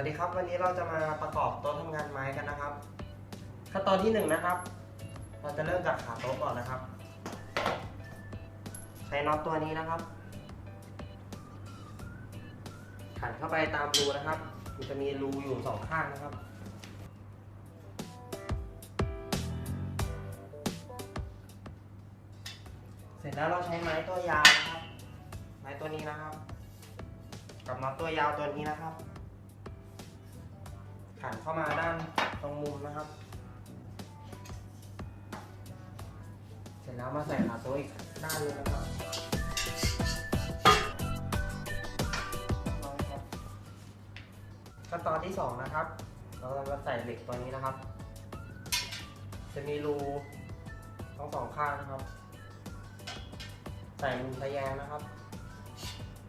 วัสดีครับวันนี้เราจะมาประกอบโต๊ะทำงานไม้กันนะครับ ขั้นตอนที่หนึ่งนะครับ เราจะเริ่มจากขาโต๊ะก่อนนะครับ ใช้น็อตตัวนี้นะครับขันเข้าไปตามรูนะครับ มันจะมีรูอยู่สองข้างนะครับ เสร็จแล้วเราใช้ไม้ตัวยาวนะครับ ไม้ตัวนี้นะครับ กับน็อตตัวยาวตัวนี้นะครับันเข้ามาด้านตรงมุมนะครับ เสร็จแล้วมาใส่ขาโต๊ะอีกด้านหนึงนะครับร้อยครับขั้นตอนที่สองนะครับ เราจะใส่เหล็กตัวนี้นะครับ จะมีรูทั้งสองข้างนะครับ ใส่มุมทะแยงนะครับ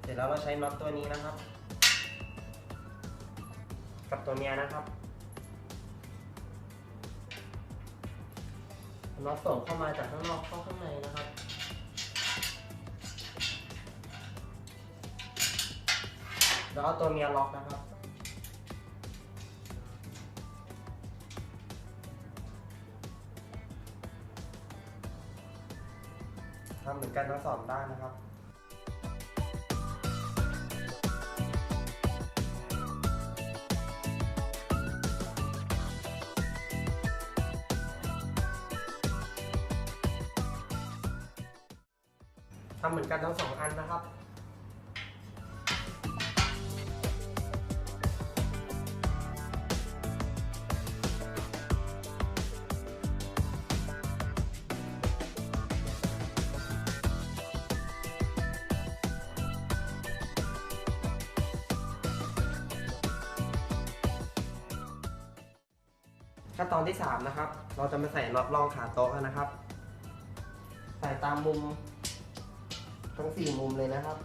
เสร็จแล้วเราใช้น็อตตัวนี้นะครับ กับตัวเมียนะครับน็อตส่งเข้ามาจากข้างนอกเข้าข้างในนะครับ แล้วเอาตัวเมียล็อกนะครับ ทำเหมือนกันทั้งสองด้านนะครับ ทำเหมือนกันทั้งสองอันนะครับขั้นตอนที่3นะครับ เราจะมาใส่น็อตรองขาโต๊ะนะครับ ใส่ตามมุม ทั้งสี่มุมเลยนะครับ